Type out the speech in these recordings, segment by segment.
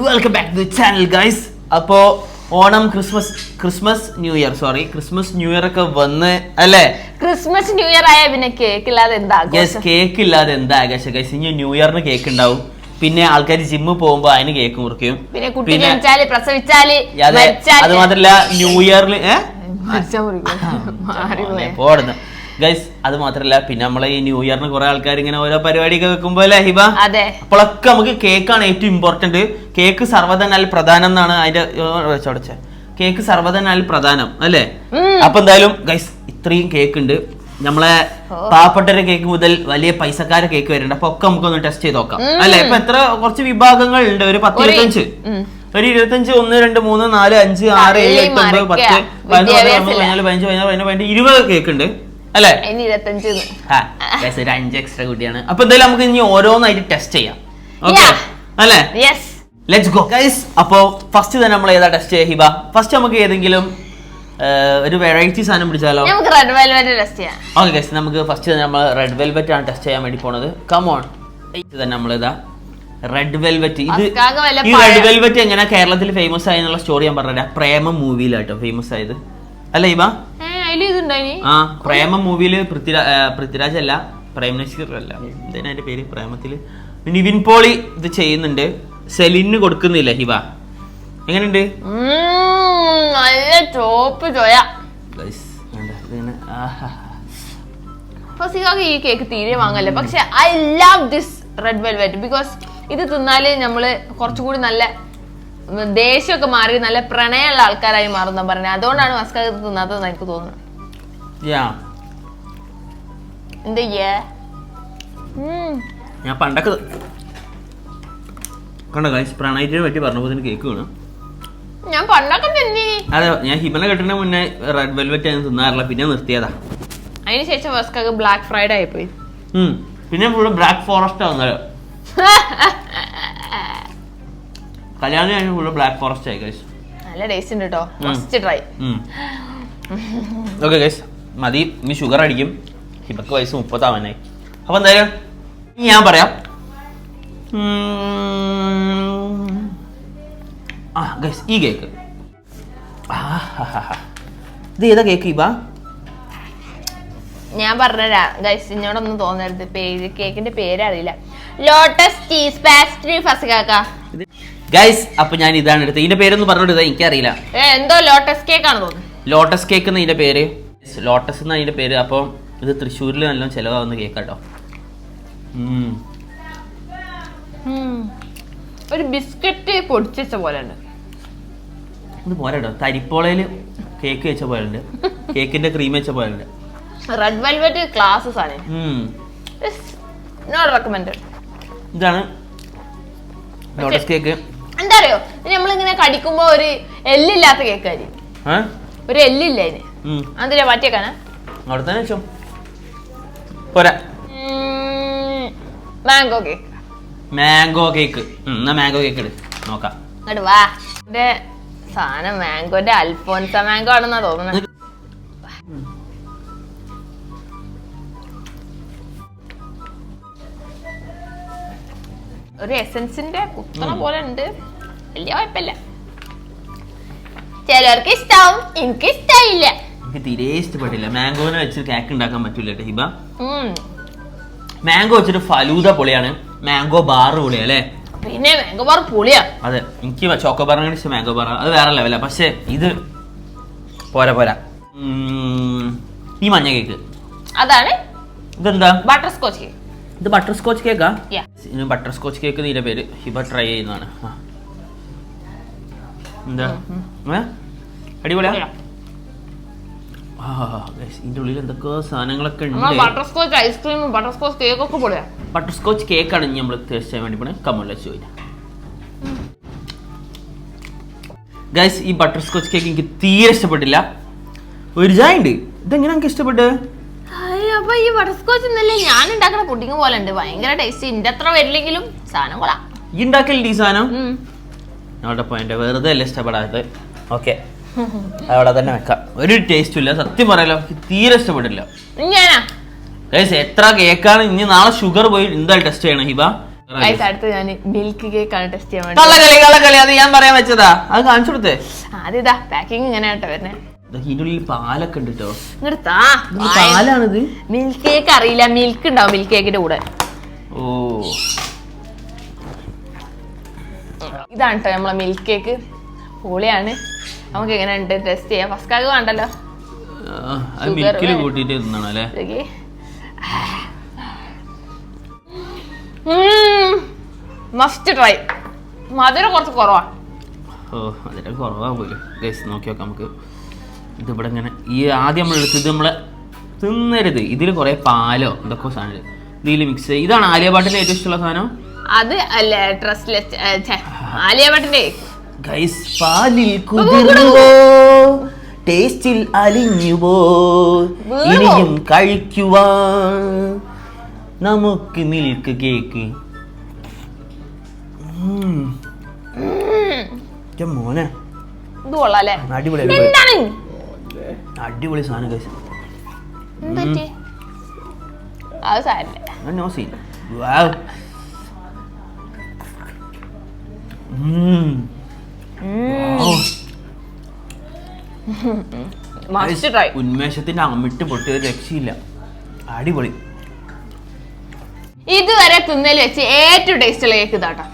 Welcome back to channel guys അപ്പോ Onam Christmas Christmas new year sorry Christmas new year ഒക്കെ വന്ന് അല്ലേ? Christmas new year ആയ പിന്നെ കേക്ക് ഇല്ലാതെ എന്താ യെസ് കേക്ക് ഇല്ലാതെ എന്താ ആകാശ ഗൈസ് ഇനി ന്യൂ ഇയറിന് കേക്ക് ഉണ്ടാവും. പിന്നെ ആൾക്കാർ ജിമ്മിൽ പോകുമ്പോ അതിന് കേക്ക് മുറിക്കും. പിന്നെ കുട്ടി ജനിച്ചാൽ പ്രസവിച്ചാൽ അതെ മാത്രല്ല ന്യൂ ഇയറിൽ. മാറിപ്പോയി. പോടുന്നു. ഗൈസ് അത് മാത്രല്ല പിന്നെ നമ്മളെ ഈ ന്യൂ ഇയറിന് കുറെ ആൾക്കാർ ഇങ്ങനെ ഓരോ പരിപാടിയൊക്കെ വെക്കുമ്പോ അല്ലേ ഹിബ അതെ അപ്പോഴൊക്കെ നമുക്ക് കേക്കാണ് ഏറ്റവും ഇമ്പോർട്ടന്റ് കേക്ക് സർവതനാൽ പ്രധാനം എന്നാണ് അതിന്റെ വെച്ചോടച്ചെ കേക്ക് സർവതനാൽ പ്രധാനം അല്ലേ. അപ്പൊ എന്തായാലും ഗൈസ് ഇത്രയും കേക്ക് ഉണ്ട് നമ്മളെ പാവപ്പെട്ടൊരു കേക്ക് മുതൽ വലിയ പൈസക്കാരെ കേക്ക് വരുന്നുണ്ട് അപ്പൊ ഒക്കെ നമുക്കൊന്ന് ടെസ്റ്റ് ചെയ്ത് നോക്കാം അല്ലെ ഇപ്പൊ എത്ര കുറച്ച് വിഭാഗങ്ങൾ ഉണ്ട് ഒരു പത്ത് ഒരു- ഇരുപത്തഞ്ച്. ഒരു ഇരുപത്തഞ്ച് ഒന്ന് രണ്ട് മൂന്ന് നാല് അഞ്ച് ആറ് ഏഴ് എട്ട് ഒമ്പത് പത്ത്. പതിനൊന്ന് പതിനൊന്ന് പതിനാല് പതിനഞ്ച് പതിനാറ് പതിനഞ്ച് പതിനഞ്ച് ഇരുപത് കേക്ക് ഉണ്ട് അല്ലേ? ഇനി ഇരുപത്തഞ്ച് ഒരു അഞ്ച് എക്സ്ട്രാ കുട്ടിയാണ്. അപ്പൊ എന്തായാലും നമുക്ക് ഇനി ഓരോന്നായിട്ട് ടെസ്റ്റ് ചെയ്യാം. ഓക്കെ അല്ലേ? യെസ് ലെറ്റ്സ് ഗോ ഗൈസ് അപ്പോ ഫസ്റ്റ് തന്നെ നമ്മൾ ഏതാ ടെസ്റ്റ് ചെയ്യുക ഹിബ? ഫസ്റ്റ് നമുക്ക് ഏതെങ്കിലും ഒരു വെറൈറ്റി സാധനം പിടിച്ചാലോ? നമുക്ക് റെഡ് വെൽവെറ്റ് ടെസ്റ്റ് ചെയ്യാം. ഓക്കെ ഗൈസ് നമുക്ക് ഫസ്റ്റ് തന്നെ നമ്മൾ റെഡ് വെൽവെറ്റ് ആണ് ടെസ്റ്റ് ചെയ്യാൻ വേണ്ടി പോണത്. കമോൺ ഇത് തന്നെ നമ്മൾ ഇതാ റെഡ് വെൽവെറ്റ് ഇത് ഈ റെഡ് വെൽവെറ്റ് എങ്ങനെ കേരളത്തിൽ ഫേമസ് ആയെന്നുള്ള സ്റ്റോറി ഞാൻ പറഞ്ഞുതരാം. പ്രേമ മൂവിയിലാട്ടോ ഫേമസ് ആയത്. അല്ലേ ഹിബ? ഏ അതിൽ ഇതുണ്ടായിനി ആ പ്രേമ മൂവിയിൽ പൃഥ്വിരാജ് പൃഥ്വിരാജ് അല്ല പ്രേം നസീർ അല്ല. എന്തിനാ അതിന്റെ പേര് പ്രേമത്തിൽ? നിവിൻ പോളി ഇത് ചെയ്യുന്നുണ്ട്. സെലിന് കൊടുക്കുന്നില്ല ഹിബ. എങ്ങനെയുണ്ട്? നല്ല ചോപ്പ് ചോയ Guys, വേണ്ട, ഇതിങ്ങനെ ആഹാ. ഫസികാക്ക് ഈ കേക്ക് തീരെ വാങ്ങല്ല. പക്ഷെ I love this red velvet because ഇത് തിന്നാൽ നമ്മൾ കുറച്ചുകൂടി നല്ല ദേഷ്യമൊക്കെ മാറി നല്ല പ്രണയമുള്ള ആൾക്കാരായി മാറുന്ന പറഞ്ഞത് അതുകൊണ്ടാണ് ഫസ്കാക്ക് ഇത് തിന്നാത്തതെന്ന് എനിക്ക് തോന്നുന്നത്. Yeah. എന്താ ചെയ്യേ? ഉം. ഞാൻ പണ്ടൊക്കെ കണ്ടോ ഗൈസ് പ്രണയത്തിനെ പറ്റി പറഞ്ഞപ്പോൾ കേക്ക് വേണം ഞാൻ പണ്ടൊക്കെ തിന്നി. അതെ ഞാൻ ഹിബനെ കെട്ടിന് മുന്നേ റെഡ് വെൽവെറ്റ് ഞാൻ തിന്നാറില്ല പിന്നെ നിർത്തിയതാ. അതിന് ശേഷം ഫസ്കാക്ക് ബ്ലാക്ക് ഫ്രൈഡേ ആയിപ്പോയി. പിന്നെ ഫുള്ള് ബ്ലാക്ക് ഫോറസ്റ്റ് ആവുന്നത് കല്യാണം കഴിഞ്ഞ് ഫുള്ള് ബ്ലാക്ക് ഫോറസ്റ്റ് ആയി ഗൈസ് നല്ല ടേസ്റ്റ് ഉണ്ട് കേട്ടോ. ഫസ്റ്റ് ട്രൈ ഓക്കെ ഗൈസ് മതി. ഇനി ഷുഗർ അടിക്കും. ഹിബക്ക് വയസ്സ് മുപ്പത്താവനായി അപ്പൊ എന്തായാലും ഞാൻ പറയാം. ആ ഗൈസ് ഈ കേക്ക് ഇത് ഏതാ കേക്ക് ഇബ ഞാൻ പറഞ്ഞുതരാം ഗൈസ് ഇന്നോടൊന്നും തോന്നരുത്. പേര് കേക്കിന്റെ പേരറിയില്ല ലോട്ടസ് ചീസ് പാസ്ട്രി ഫസ്കാക്ക ഗൈസ് അപ്പൊ ഞാൻ ഇതാണ് എടുത്തത്. ഇതിന്റെ പേരൊന്നും പറഞ്ഞോട്ട് എനിക്കറിയില്ല. എന്തോ ലോട്ടസ് കേക്ക് ആണ് തോന്നുന്നത് ലോട്ടസ് കേക്ക് എന്ന ഇതിന്റെ പേര്. ലോട്ടസ് എന്ന അതിന്റെ പേര്? അപ്പം ഇത് തൃശ്ശൂരിൽ നല്ല ചിലവാകുന്ന കേക്കാട്ടോ. ഒരു ബിസ്ക്കറ്റ് പൊടിച്ച പോലെ ഉണ്ട് ഇത് പോരാട്ടോ. തരിപ്പോളയിൽ കേക്ക് വെച്ച പോലെ ഉണ്ട് കേക്കിന്റെ ക്രീം വെച്ച പോലെ ഉണ്ട് റെഡ് വെൽവെറ്റ് ക്ലാസ്സസ് ആണ്. നോട്ട് റെക്കമെൻഡ് ഇതാണ് ലോട്ടസ് കേക്ക് എന്താ അറിയോ? നമ്മൾ നമ്മളിങ്ങനെ കടിക്കുമ്പോ ഒരു എല്ലില്ലാത്ത കേക്ക് ആയിരിക്കും. ഏ? ഒരു എല്ലില്ല അതിന്? അതിന്റെ മാറ്റിയേക്കാനാ? അവിടെ തന്നെ വെച്ചോ പോരാ മാംഗോ കേക്ക്. Mango cake. എന്നാ മാംഗോ കേക്ക് എടു നോക്കാം. വാ. എന്റെ സാധനം മാംഗോന്റെ അൽഫോൻസ മാംഗോ ആണെന്നാ തോന്നുന്നത് ഒരു എസൻസിന്റെ കുത്തണ പോലെ ഉണ്ട് വലിയ കുഴപ്പമില്ല. ചിലർക്ക് ഇഷ്ടാവും എനിക്ക് ഇഷ്ടായില്ല എനിക്ക് തീരെ ഇഷ്ടപ്പെട്ടില്ല മാംഗോനെ വെച്ച് കേക്ക് ഉണ്ടാക്കാൻ പറ്റില്ല ഹിബ. മാംഗോ വെച്ചിട്ട് ഫലൂദ പൊളിയാണ്. മാംഗോ ബാർ പൊളിയാ അല്ലേ? പിന്നെ മാംഗോ ബാർ പൊളിയാ. അതെ എനിക്ക് ചോക്കോ ബാറിനെ ഇഷ്ടം മാംഗോ ബാർ അത് വേറെ ലെവലാ പക്ഷേ ഇത് പോരാ പോരാ. ഈ മഞ്ഞ കേക്ക് അതാണ് ഇതെന്താ? ബട്ടർ സ്കോച്ച് കേക്ക് ഇത് ബട്ടർ സ്കോച്ച് കേക്കാ. ഇനി ബട്ടർ സ്കോച്ച് കേക്ക് ഇതിന്റെ പേര് ഹിബ ട്രൈ ചെയ്യുന്നതാണ്. എന്താ? അടിപൊളിയാ. ഇതിന്റെ ഉള്ളിൽ എന്തൊക്കെയോ സാധനങ്ങളൊക്കെ ഉണ്ട്. ബട്ടർ സ്കോച്ച് ഐസ്ക്രീമും ബട്ടർ സ്കോച്ച് കേക്ക് ഒക്കെ പൊളിയാ ബട്ടർ സ്കോച്ച് കേക്കാണ് ഇനി നമ്മൾ ചെയ്യാൻ വേണ്ടി പോണേ. കമ്മളിലെ ചോദിക്കാം ഗൈസ് ഈ ബട്ടർ സ്കോച്ച് കേക്ക് എനിക്ക് തീരെ ഇഷ്ടപ്പെട്ടില്ല. ഒരു ചായ ഉണ്ട്. ഇതെങ്ങനെ എനിക്ക് ഇഷ്ടപ്പെട്ട് അപ്പൊ ഈ ബട്ടർ സ്കോച്ച് ഇന്നല്ലേ ഞാൻ ഉണ്ടാക്കുന്ന പുഡിങ് പോലെ ഉണ്ട്. ഭയങ്കര ടേസ്റ്റ് ഇന്റെ അത്ര വരില്ലെങ്കിലും സാധനം കൊള്ളാം. ഈ ഉണ്ടാക്കലുണ്ട് ഈ സാധനം. അവിടെ പോയിന്റ് വെറുതെ അല്ലേ ഇഷ്ടപ്പെടാത്തത്? ഓക്കെ അവിടെ തന്നെ വെക്കാം. ഒരു ടേസ്റ്റും ഇല്ല. സത്യം പറയാലോ തീരെ ഇഷ്ടപ്പെട്ടില്ല ഗൈസ് എത്ര കേക്കാണ്? ഇനി നാളെ ഷുഗർ പോയി എന്താ ടെസ്റ്റ് ചെയ്യണം ഹിബ? അടുത്ത് ഞാൻ മിൽക്ക് കേക്ക് ആണ് ടെസ്റ്റ് ചെയ്യാൻ വേണ്ടി. കള്ളക്കളി കള്ളക്കളി അത് ഞാൻ പറയാൻ വെച്ചതാ. അത് കാണിച്ചു കൊടുത്തേ. പാക്കിംഗ് ഇങ്ങനെ പാലൊക്കെ ഉണ്ട് കേട്ടോ പാലാണിത്? മിൽക്ക് കേക്ക് അറിയില്ല. മിൽക്ക് ഉണ്ടാവും മിൽക്ക് കേക്കിന്റെ കൂടെ. ഓ. ഇതാണ് കേട്ടോ നമ്മളെ മിൽക്ക് കേക്ക് പൊളിയാണ്. നമുക്ക് എങ്ങനെ ഉണ്ട് ടെസ്റ്റ് ചെയ്യാം ഫസ്റ്റ് കാക്ക് വേണ്ടല്ലോ മിൽക്കിൽ കൂട്ടിയിട്ട് തിന്നണം അല്ലേ? മസ്റ്റ് ട്രൈ മധുരം കുറച്ച് കുറവാ. ഓ മധുരം കുറവാ പോലും. ഗൈസ് നോക്കി നോക്കാം നമുക്ക്. ഇതിവിടെ ഇങ്ങനെ ഈ ആദ്യം നമ്മൾ എടുത്തത് നമ്മൾ തിന്നരുത്. ഇതിൽ കുറേ പാലോ എന്തൊക്കെ സാധനം ഇതിൽ മിക്സ് ഇതാണ് ആലിയ പാട്ടിന്റെ ഏറ്റവും ഇഷ്ടമുള്ള സാധനം? അത് അല്ലേ ഡ്രസ്സിലെ ആലിയ ഭട്ടിന്റെ ഗൈസ് പാലിൽ കുതിർന്നുവോ? ടേസ്റ്റിൽ അലിഞ്ഞുവോ? ഇനിയും കഴിക്കുവാൻ. നമുക്ക് മിൽക്ക് കേക്ക് മോനെ. അടിപൊളി അടിപൊളി. സാധനം ഗൈസ് നോ സീൻ വാവ് ഉം. ഓ. ഉന്മേഷത്തിന്റെ അമിട്ട് പൊട്ടിയ രക്ഷയില്ല. അടിപൊളി. ഇതുവരെ തിന്നൽ വെച്ച് ഏറ്റവും ടേസ്റ്റ് ഉള്ള കേക്ക് ഇതാട്ടോ.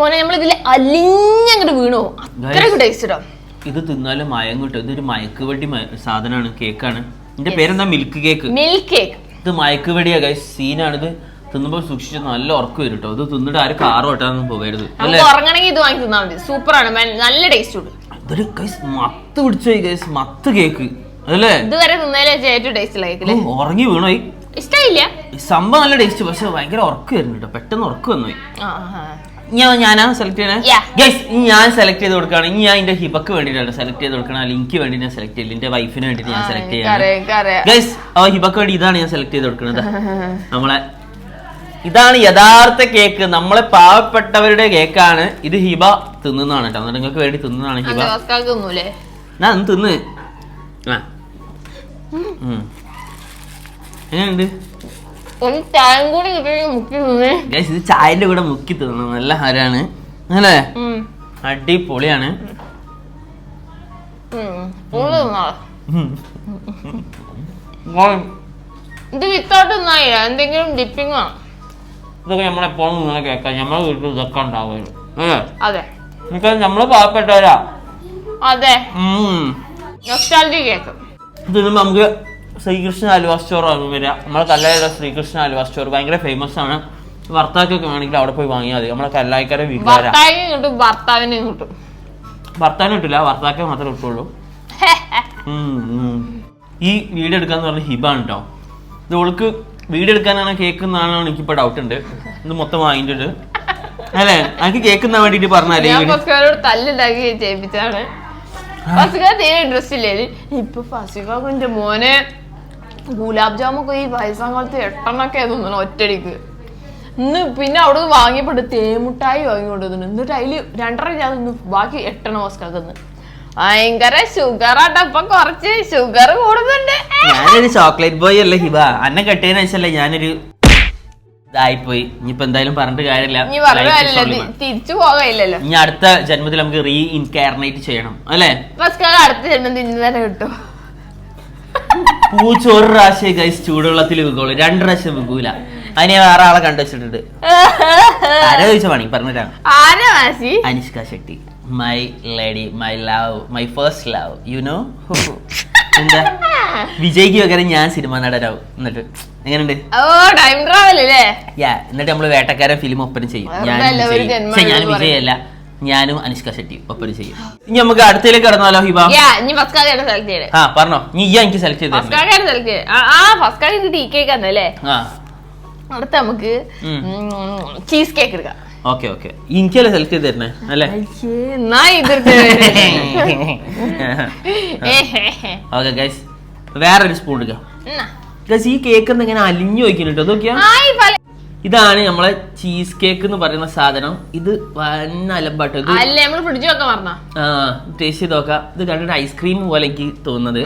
മോനെ നമ്മൾ ഇതിൽ അലിഞ്ഞങ്ങോട്ട് വീണു അത്രയ്ക്ക് ടേസ്റ്റ് ഇടാം. ഇത് തിന്നാലും മയം കിട്ടും. ഇതൊരു മയക്ക് വെടി സാധനമാണ് കേക്കാണ് ഇതിന്റെ പേരെന്താ? മിൽക്ക് കേക്ക് മിൽക്ക് കേക്ക് ഇത് മയക്ക് വെടിയാ ഗൈസ് സീനാണ് ഇത് തിന്നുമ്പോൾ സൂക്ഷിച്ച് നല്ല ഉറക്കം വരും കേട്ടോ ഇത് തിന്നിട്ട് ആരും കാറ് ഓട്ടാനൊന്നും പോകരുത്. നമുക്ക് ഉറങ്ങണമെങ്കിൽ ഇത് വാങ്ങി തിന്നാൽ മതി. സൂപ്പറാണ്. നല്ല ടേസ്റ്റ് ഉണ്ട്. ഇതൊരു ഗൈസ് മത്ത് പിടിച്ചോയി ഗൈസ് മത്ത് കേക്ക് അതല്ലേ? ഇതുവരെ തിന്നതിൽ വെച്ച് ഏറ്റവും ടേസ്റ്റ് ഉള്ള കേക്കിൽ ഓ, ഉറങ്ങി വീണോയി ഇഷ്ടമില്ല ഈ സംഭവം നല്ല ടേസ്റ്റ് പക്ഷെ ഭയങ്കര ഉറക്കം വരുന്നു കേട്ടോ പെട്ടെന്ന് ഉറക്കം വന്നു ആ, ആ. ഞാൻ ഞാനാ സെലക്ട് ചെയ്യണേ. ഗൈസ് ഞാൻ സെലക്ട് ചെയ്ത് കൊടുക്കുകയാണ്. ഇനി ഞാൻ എന്റെ ഹിബക്ക് വേണ്ടിട്ടാണ് സെലക്ട് ചെയ്ത് കൊടുക്കണം. അല്ലെങ്കിൽ എനിക്ക് വേണ്ടി ഞാൻ സെലക്ട് ചെയ്യില്ല എന്റെ വൈഫിന് വേണ്ടി ഞാൻ സെലക്ട് ചെയ്യാണ്. ഗൈസ് ഹിബക്ക് വേണ്ടി ഇതാണ് ഞാൻ സെലക്ട് ചെയ്ത് കൊടുക്കുന്നത് നമ്മളെ ഇതാണ് യഥാർത്ഥ കേക്ക് നമ്മളെ പാവപ്പെട്ടവരുടെ കേക്കാണ് ഇത് ഹിബ തിന്നുന്നതാണ് കേട്ടോ എന്നിട്ട് നിങ്ങൾക്ക് വേണ്ടി തിന്നുന്നതാണ് ഹിബ ഞാൻ ഒന്ന് തിന്ന് ആ. എങ്ങനെയുണ്ട് ഇത് ചായന്റെ കൂടെ മുക്കി തിന്നു നല്ല ഹരാണ് അല്ലേ അടിപൊളിയാണ്. ഇത് വിത്തൗട്ട് എന്തെങ്കിലും ഡിപ്പിംഗ് ഇതൊക്കെ നമ്മളെപ്പോഴും ഇങ്ങനെ കേൾക്കാം. നമ്മളെ വീട്ടിൽ ഇതൊക്കെ ഉണ്ടാവുമല്ലോ അല്ലേ? അതെ. എനിക്ക് നമ്മൾ പാവപ്പെട്ടവരാ? അതെ. നൊസ്റ്റാൾജി കേക്ക് ഇത് നമുക്ക് ശ്രീകൃഷ്ണ അലുവ സ്റ്റോർ വരിക നമ്മളെ കല്ലായിയുടെ ശ്രീകൃഷ്ണ അലുവ സ്റ്റോർ ഭയങ്കര ഫേമസ് ആണ്. ഭർത്താക്കൊക്കെ വേണമെങ്കിൽ അവിടെ പോയി വാങ്ങിയാൽ മതി. നമ്മളെ കല്ലായിക്കാരെ വീട്ടുകാരാ. കിട്ടും ഭർത്താവിന് കിട്ടും. ഭർത്താവിന് കിട്ടില്ല. ഭർത്താക്കെ മാത്രമേ കിട്ടുള്ളൂ. ഈ വീഡിയോ എടുക്കാന്ന് പറഞ്ഞ ഹിബാണ് കേട്ടോ ഇത് ഓൾക്ക് വീഡിയോ എടുക്കാനാണ് കേക്ക് എന്നാണ് എനിക്കിപ്പോ ഡൗട്ട് ഉണ്ട്. ഇത് മൊത്തം വാങ്ങിയിട്ടുണ്ട് അല്ലെ? എനിക്ക് കേക്ക് എന്നാ വേണ്ടിട്ട് പറഞ്ഞാലേ ഈ ഞാൻ വീഡിയോ ഫസ്കാരോട് തല്ലുണ്ടാക്കി ചെയ്യിപ്പിച്ചാണ് ഫസ്ക തീരെ ഇൻട്രസ്റ്റ് ഇല്ലേ? ഇപ്പൊ ഫസികാന്റെ മോനെ ഗുലാബ് ജാമൊക്കെ ഈ വയസ്സാം കാലത്ത് എട്ടെണ്ണൊക്കെ തോന്നണം ഒറ്റടിക്ക് ഇന്ന് പിന്നെ അവിടെ നിന്ന് വാങ്ങിയപ്പോട്ട് തേമുട്ടായി വാങ്ങിക്കൊണ്ടിരുന്നു എന്നിട്ട് അതിൽ രണ്ടര ഞാൻ ബാക്കി എട്ടെണ്ണം ഫസ്കാക്കുന്നു ഭയങ്കര ഷുഗർ ആട്ടോ. ഇപ്പൊ കുറച്ച് ഷുഗർ കൂടുന്നുണ്ട് ഞാനൊരു ചോക്ലേറ്റ് ബോയ് അല്ലേ ഹിബ. അന്നെ കെട്ടിയതിനു ശേഷമല്ലേ ഞാനൊരു ഇതായിപ്പോയി. ഇനിയിപ്പോ എന്തായാലും പറഞ്ഞിട്ട് കാര്യമില്ല. ഇനി Life is only one. തിരിച്ചു പോകയില്ലല്ലോ. ഇനി അടുത്ത ജന്മത്തിൽ നമുക്ക് റീ ഇൻകാർണേറ്റ് ചെയ്യണം. അല്ലേ? അടുത്ത ജന്മം തിന്നു തന്നെ കിട്ടും. പൂച്ച ഒരു പ്രാവശ്യം ഗൈസ് ചൂടുവെള്ളത്തിൽ വിൽക്കുള്ളൂ. രണ്ട് പ്രാവശ്യം വിൽക്കൂല. അതിനെ വേറെ ആളെ കണ്ടു വെച്ചിട്ടുണ്ട്. ആരാ ചോദിച്ച പണി? പറഞ്ഞിട്ടാണ് ആരാ Masi? Anushka Shetty. My lady my love my first love you know എന്താ? വിജയ്ക്ക് പകരം ഞാൻ സിനിമ നടനാവും. എന്നിട്ട് എങ്ങനെയുണ്ട്? ഓ ടൈം ട്രാവൽ അല്ലേ യാ എന്നിട്ട് നമ്മൾ വേട്ടക്കാരൻ ഫിലിം ഒപ്പന ചെയ്യും. ഞാൻ ഞാനും അല്ല, ഒരു വിജയ്. ജന്മം ഛെ, ഞാനും അനുഷ്ക ഷെട്ടി ഒപ്പന ചെയ്യും. ഇനി നമുക്ക് അടുത്തേക്ക് കടന്നാലോ ഹിബ? ആ പറഞ്ഞോ. നീ എനിക്ക് സെലക്ട് ചെയ്തേ അടുത്ത നമുക്ക്. ചീസ് കേക്ക് എടുക്കാം. Okay okay. എനിക്കല്ലേ സെലക്ട് ചെയ്ത് തരണേ അല്ലേ ഓക്കെ ഗൈസ് വേറൊരു സ്പൂൺ എടുക്കാം. ഗൈസ് ഈ കേക്ക് ഒന്ന് ഇങ്ങനെ അലിഞ്ഞു വയ്ക്കുന്നുണ്ട് നോക്കിയാ? ഇതാണ് നമ്മളെ ചീസ് കേക്ക് എന്ന് പറയുന്ന സാധനം. ഇത് വന്ന അലമ്പാട്ടോ ആ ടേസ്റ്റ് ചെയ്ത് നോക്കാം. ഇത് കണ്ടിട്ട് ഐസ്ക്രീം പോലെ എനിക്ക് തോന്നുന്നത്.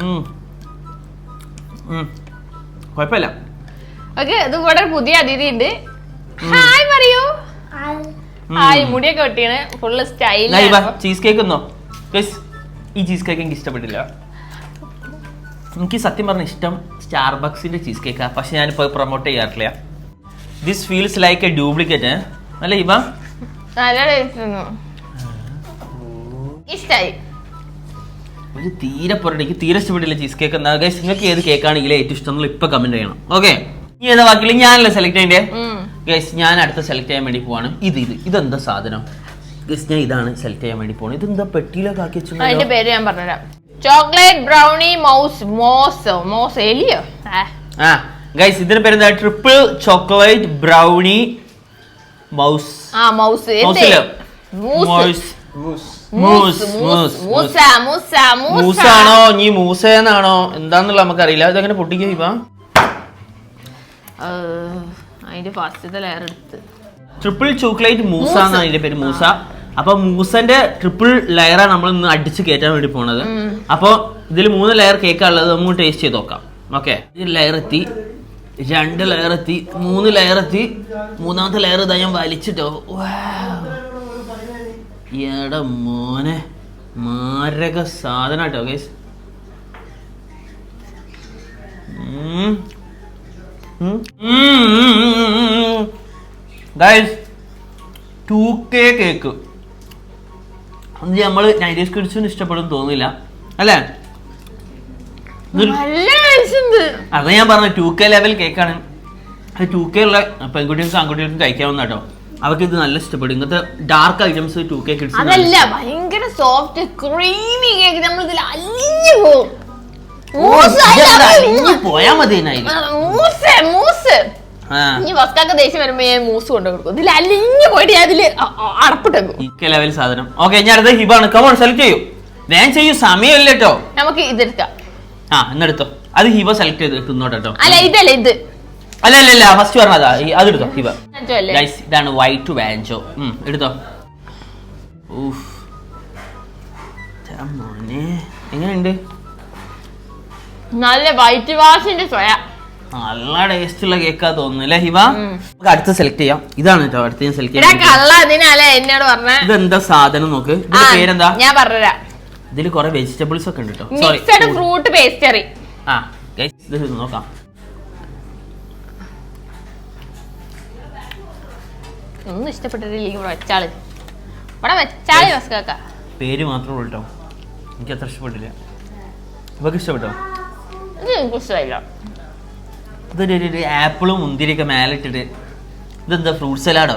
ഉം. കുഴപ്പമില്ല. ഓക്കെ ഇത് ഇവിടെ പുതിയ അതിഥി ഉണ്ട്. ഹായ് പറയൂ. ഹായ്. മുടിയൊക്കെ വെട്ടിയാണ്. ഫുള്ള് സ്റ്റൈൽ ചീസ് കേക്ക് ഒന്നോ ഈ ചീസ് കേക്ക് എനിക്ക് ഇഷ്ടപ്പെട്ടില്ല. എനിക്ക് സത്യം പറഞ്ഞ ഇഷ്ടം സ്റ്റാർബക്സിന്റെ ചീസ് കേക്കാണ് പക്ഷെ ഞാനിപ്പോൾ പ്രൊമോട്ട് ചെയ്യാറില്ല. This feels like a duplicate അല്ലേ ഇവ? നല്ല ഇഷ്ടായി. ഒരു തീരെ പുറത്ത് എനിക്ക് തീരെ ഇഷ്ടപ്പെട്ടില്ല ചീസ് കേക്ക് എന്നാ ഗൈസ് നിങ്ങൾക്ക് ഏത് കേക്കാണെങ്കിലും ഏറ്റവും ഇഷ്ടം എന്നുള്ള ഇപ്പൊ കമന്റ് ചെയ്യണം. ഓക്കെ ഇനി ഏതാ ബാക്കിയിൽ ഞാനല്ലേ സെലക്ട് ചെയ്യണ്ടേ. ഗൈസ് ഞാൻ അടുത്ത സെലക്ട് ചെയ്യാൻ വേണ്ടി പോവാണ്. ഇത് ഇത് ഇതെന്താ സാധനം? ഗൈസ് ഞാൻ ഇതാണ് സെലക്ട് ചെയ്യാൻ വേണ്ടി പോണത്. ഇതെന്താ പെട്ടിയിലൊക്കെ ആക്കി അതിന്റെ പേര് ഞാൻ പറഞ്ഞുതരാം. Chocolate brownie mouse moss moss എലിയോ? ആ, ആ ഗൈസ് ഇതിന്റെ പേര് എന്താ? ട്രിപ്പിൾ ചോക്ലേറ്റ് ബ്രൗണി മൗസ് ആ mouse mouse mousse mousse mousse mousse Musa. Musa. Musa മൂസാണോ? നീ മൂസേന്നാണോ? എന്താന്നുള്ള നമുക്കറിയില്ല. ഇതെങ്ങനെ പൊട്ടിക്കും ഇപ്പൊ ഏഹ്, അതിന്റെ ഫസ്റ്റത്തെ ലെയർ എടുത്ത്. Triple chocolate Musa. എന്നാണ് അതിന്റെ പേര് മൂസ. അപ്പൊ മൂസന്റെ ട്രിപ്പിൾ ലെയറാണ് നമ്മൾ ഇന്ന് അടിച്ച് കയറ്റാൻ വേണ്ടി പോണത്. അപ്പൊ ഇതിൽ മൂന്ന് ലെയർ കേക്കാണുള്ളത് നമുക്ക് ടേസ്റ്റ് ചെയ്ത് നോക്കാം. ഓക്കെ ലെയർ എത്തി. രണ്ട് ലെയർ എത്തി. മൂന്ന് ലെയർ എത്തി. മൂന്നാമത്തെ ലെയർ ഇതാ ഞാൻ വലിച്ചിട്ടോ. എടാ മോനെ മാരക സാധനം കേട്ടോ guys guys two K cake അത് നമ്മൾ നൈന്റീസ് കിഡ്സിന് ഇഷ്ടപ്പെടും തോന്നില്ല അല്ലേ? അതാ ഞാൻ പറഞ്ഞ ടു കെ ലെവൽ കേക്കാണ് അത് ടു കെ ഉള്ള പെൺകുട്ടികൾക്കും ആൺകുട്ടികൾക്കും കഴിക്കാവുന്ന കേട്ടോ അവർക്ക് ഇത് നല്ല ഇഷ്ടപ്പെടും. ഇങ്ങനത്തെ dark items two K kids അതല്ല ഭയങ്കര സോഫ്റ്റ് ക്രീമി കേക്ക് നമ്മൾ ഇതിൽ അലിഞ്ഞു പോകും. പോയാ മതി ഇനി വസ്കാക്ക ദേഷ്യം വരുമ്പോ ഞാൻ മൂസ് കൊണ്ടു കൊടുക്കും. ഇതിൽ അലിഞ്ഞു പോയിട്ട് ഞാൻ ഇതിൽ ലെവൽ സാധനം. ഓക്കെ ഞാൻ അടുത്ത ഹിബാണ്. കമോൺ സെലക്ട് ചെയ്യൂ. ഞാൻ ചെയ്യൂ സമയമില്ല കേട്ടോ നമുക്ക് ഇതെടുക്കാം ആ എന്നെടുത്തോ അത് ഹിബ സെലക്ട് ചെയ്ത് തിന്നോട്ടെ അല്ല ഇതല്ല ഇത്. അല്ല അല്ല അല്ല ഫസ്റ്റ് പറഞ്ഞതാ. അതെടുത്തോ ഹിബ. ഇതാണ് വൈറ്റ് വാഞ്ചോ എടുത്തോ. ഊഫ് മോനെ. എങ്ങനെയുണ്ട്? നല്ല വൈറ്റ് വാഷിന്റെ സ്വയ നല്ല ടേസ്റ്റ് ഉള്ള കേക്കാ തോന്നുന്നല്ലേ ഹിവ നമുക്ക് അടുത്ത സെലക്ട് ചെയ്യാം. ഇതാണ് കേട്ടോ അടുത്ത ഞാൻ സെലക്ട് എന്നോട് പറഞ്ഞ. ഇതെന്താ സാധനം നോക്ക്? പേരെന്താ? ഞാൻ പറഞ്ഞുതരാം. ഇതിൽ കുറെ വെജിറ്റബിൾസ് ഒക്കെ ഉണ്ട് കേട്ടോ സോറി ഫ്രൂട്ട് പേസ്റ്ററി ആ നോക്കാം. ഒന്നും ഇഷ്ടപ്പെട്ടിട്ടില്ലെങ്കിൽ ഇവിടെ വെച്ചാൾ. ഇവിടെ വെച്ചാളി വസ്കാക്ക പേര് മാത്രമേ ഉള്ളൂ കേട്ടോ എനിക്ക് അത്ര ഇഷ്ടപ്പെട്ടില്ല. ഇവക്ക് ഇഷ്ടപ്പെട്ടോ? ഇത് എനിക്ക് ഇഷ്ടമായില്ല ഇതൊരു ആപ്പിളും മുന്തിരിയൊക്കെ മേലെ ഇട്ടിട്ട് ഇതെന്താ ഫ്രൂട്ട് സലാഡോ?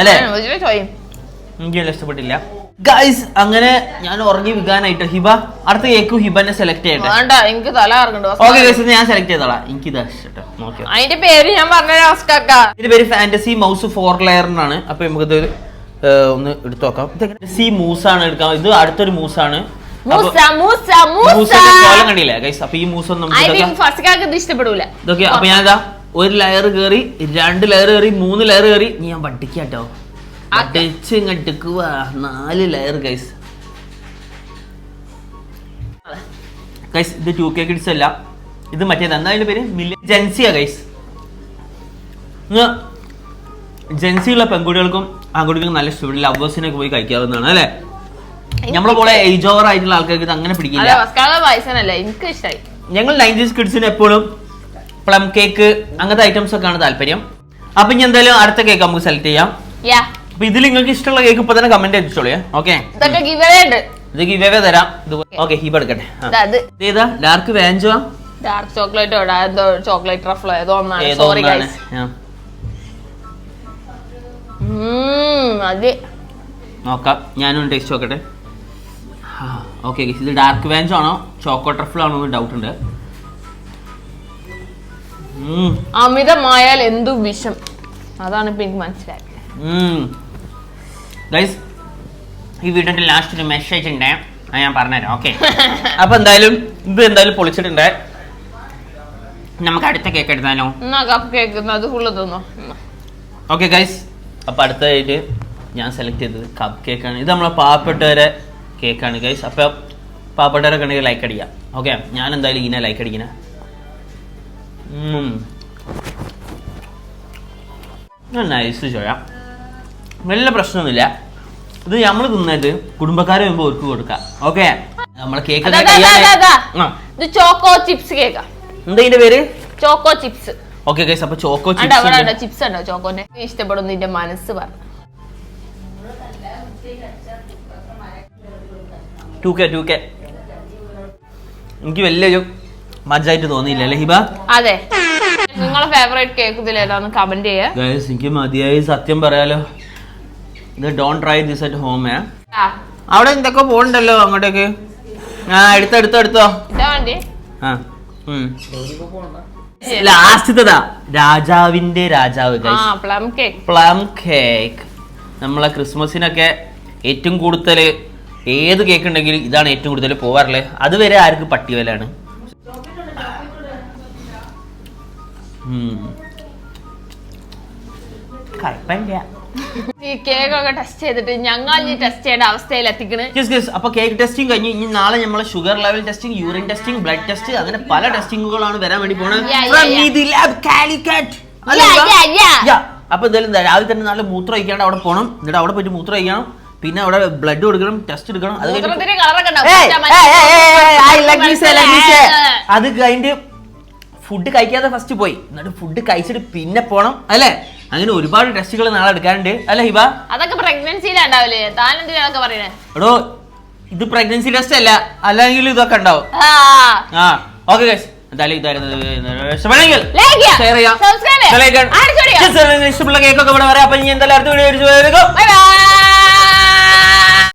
അല്ലേ? എനിക്ക് ഇഷ്ടപ്പെട്ടില്ല. ഗൈസ് അങ്ങനെ ഞാൻ ഉറങ്ങി വിൽക്കാനായിട്ട് ഹിബ അടുത്ത കേക്ക് ഹിബനെ സെലക്ട് ചെയ്യട്ടെ. വേണ്ട എനിക്ക് തല ഓക്കെ. ഗൈസ് ഞാൻ സെലക്ട് ചെയ്തോളാം. എനിക്ക് ഇത് ഇഷ്ടം. നോക്കിയോ അതിന്റെ പേര് ഞാൻ പറഞ്ഞ വസ്കാക്ക ഇതിന്റെ പേര് ഫാന്റസി മൗസ് ഫോർ ലെയറിനാണ് അപ്പൊ നമുക്കിത് ഒന്ന് എടുത്തു നോക്കാം. സി മൂസ് ആണ് എടുക്കാം ഇത് അടുത്തൊരു മൂസ് ആണ്. കണ്ടില്ലേ ഗൈസ് അപ്പൊ ഈ മൂസ് ഒന്നും ഇഷ്ടപ്പെടൂല. ഇതൊക്കെ അപ്പൊ ഞാനിതാ ഒരു ലെയർ കയറി രണ്ട് ലെയർ കയറി മൂന്ന് ലെയർ കയറി ഞാൻ പഠിക്കാട്ടോ പഠിച്ച് ഇങ്ങോട്ടേക്ക് നാല് ലെയർ ഗൈസ് ഗൈസ് ഇത് ടു കെ കിഡ്സ് അല്ല. ഇത് മറ്റേത് എന്താ അതിന്റെ പേര്? മില്യ ജെൻസിയാ ഗൈസ് ജെൻസിയുള്ള പെൺകുട്ടികൾക്കും ആൺകുട്ടികൾക്കും നല്ല ഇഷ്ടപ്പെട്ടു ലവേഴ്സിനൊക്കെ പോയി കഴിക്കാവുന്നതാണ് അല്ലേ? നമ്മളെ പോലെ ഏജ് ഓവർ ആയിട്ടുള്ള ആൾക്കാർക്ക് ഇത് അങ്ങനെ പിടിക്കില്ല. എനിക്ക് ഇഷ്ടമായി ഞങ്ങൾ നയന്റീസ് കിഡ്സിന് എപ്പോഴും പ്ലം കേക്ക് അങ്ങനത്തെ ഐറ്റംസ് ഒക്കെയാണ് താല്പര്യം. അപ്പൊ ഇനി എന്തായാലും അടുത്ത കേക്ക് നമുക്ക് സെലക്ട് ചെയ്യാം. അപ്പൊ ഇതിൽ നിങ്ങൾക്ക് ഇഷ്ടമുള്ള കേക്ക് ഇപ്പൊ തന്നെ കമന്റ് അടിച്ചോളിയേ ഓക്കെ ഇതൊക്കെ ഗിവേ ഉണ്ട്. ഇത് ഗിവേ തരാം. ഓക്കെ ഹീബ് എടുക്കട്ടെ. ആ. ഇതാ ഇത്. ഇത് ഏതാ? ഡാർക്ക് വാഞ്ചോ ഡാർക്ക് ചോക്ലേറ്റ് എന്തോ ചോക്ലേറ്റ് റഫ്ലോ ഏതോ ഒന്നാണ്. ഏതോ സോറി ഗൈസ്. അത്. നോക്കാം. ഞാനും ടേസ്റ്റ് നോക്കട്ടെ. ഓക്കെ ഇത് ഡാർക്ക് വാഞ്ചോ ആണോ? ചോക്കോ ട്രഫിൾ ആണോ എന്ന് ഡൗട്ട് ഉണ്ട്. അമിതമായാൽ എന്തു വിഷം? അതാണ് ഇപ്പൊ എനിക്ക് മനസ്സിലായത്. Guys, ഈ വീടിന്റെ ലാസ്റ്റ് ഒരു മെസ്സേജ് ഉണ്ട് അത് ഞാൻ പറഞ്ഞുതരാം. ഓക്കെ അപ്പൊ എന്തായാലും ഇത് എന്തായാലും പൊളിച്ചിട്ടുണ്ട്. നമുക്ക് അടുത്ത കേക്ക് എടുത്താലോ? എന്നാ കപ്പ് കേക്ക് അത് ഫുള്ള് തിന്നോ. ഓക്കെ ഗൈസ് അപ്പൊ അടുത്തതായിട്ട് ഞാൻ സെലക്ട് ചെയ്തത് കപ്പ് കേക്കാണ് ഇത് നമ്മളെ പാവപ്പെട്ടവരെ കേക്കാണ് ഗൈസ് അപ്പൊ പാവപ്പെട്ടവരൊക്കെ ഉണ്ടെങ്കിൽ ലൈക്ക് അടിക്കാം. ഓക്കെ ഞാൻ എന്തായാലും ഇങ്ങനെ ലൈക്ക് അടിക്കണേ. നൈസ് ചോയ. വലിയ പ്രശ്നമൊന്നുമില്ല. ഇത് നമ്മൾ തിന്നിട്ട് കുടുംബക്കാരെ വരുമ്പോ അവർക്ക് കൊടുക്കാം. ഓക്കെ നമ്മളെ കേക്ക് ഇത് ചോക്കോ ചിപ്സ് കേക്കാ എന്താ ഇതിന്റെ പേര്? ചോക്കോ ചിപ്സ് ഓക്കെ ഗൈസ് അപ്പൊ ചോക്കോ ചിപ്സ് ചിപ്സ് ഉണ്ടോ. ചോക്കോന്റെ? ഇഷ്ടപ്പെടുന്നു നിന്റെ മനസ്സ് പറഞ്ഞു. ടു കെ ടു കെ എനിക്ക് വലിയൊരു മജായിട്ട് തോന്നിയില്ല അല്ലേ ഹിബ? അതെ. നിങ്ങളെ ഫേവറേറ്റ് കേക്ക് ഇതിലേതാന്ന് കമന്റ് ചെയ്യാം. എനിക്ക് മതിയായി സത്യം പറയാലോ. ഇത് don't try this at home ഏ അവിടെ എന്തൊക്കെ പോകണ്ടല്ലോ അങ്ങോട്ടേക്ക്? ആ എടുത്തോ എടുത്തോ എടുത്തോ. ആ ലാസ്റ്റത്തതാ. രാജാവിന്റെ രാജാവ് പ്ലം കേക്ക് നമ്മളെ ക്രിസ്മസിനൊക്കെ ഏറ്റവും കൂടുതൽ ഏത് കേക്ക് ഉണ്ടെങ്കിലും ഇതാണ് ഏറ്റവും കൂടുതൽ പോവാറുള്ളത് അതുവരെ ആർക്ക് പട്ടിവലാണ്? കുഴപ്പമില്ല ഈ കേക്ക് ഒക്കെ ടെസ്റ്റ് ചെയ്തിട്ട് ഞങ്ങൾ ഇനി ടെസ്റ്റ് ചെയ്യേണ്ട അവസ്ഥയിൽ എത്തിക്കണ്. യെസ് യെസ് അപ്പൊ കേക്ക് ടെസ്റ്റിംഗ് കഴിഞ്ഞു ഇനി നാളെ നമ്മളെ sugar level testing urine testing blood test അങ്ങനെ പല ടെസ്റ്റിംഗുകളാണ് വരാൻ വേണ്ടി പോണത്. അപ്പൊ എന്തായാലും രാവിലെ തന്നെ നല്ല മൂത്രം ഒഴിക്കാണ്ട് അവിടെ പോകണം എന്നിട്ട് അവിടെ പോയിട്ട് മൂത്രം ഒഴിക്കണം. പിന്നെ അവിടെ ബ്ലഡ് കൊടുക്കണം ടെസ്റ്റ് എടുക്കണം. അത് കഴിഞ്ഞ്. അത് കഴിഞ്ഞിട്ട് ഫുഡ് കഴിക്കാതെ ഫസ്റ്റ് പോയി. എന്നിട്ട് ഫുഡ് കഴിച്ചിട്ട് പിന്നെ പോണം അല്ലേ? അങ്ങനെ ഒരുപാട് ടെസ്റ്റുകൾ നാളെ എടുക്കാനുണ്ട്. അല്ലേ ഹിബ? അതൊക്കെ പ്രഗ്നൻസിയിലുണ്ടാവില്ലേ താൻ എന്തിനാ അതൊക്കെ പറയണേ? എടോ ഇത് പ്രഗ്നൻസി ടെസ്റ്റ് അല്ല. അല്ലെങ്കിൽ ഇതൊക്കെ ഉണ്ടാവും. ആ. ഓക്കെ ഗൈസ് എന്തായാലും ഇതായിരുന്നു ഇഷ്ടമുള്ള കേക്കൊക്കെ ഇവിടെ വരാം. അപ്പൊ ഇനി എന്തായാലും അടുത്ത വീഡിയോ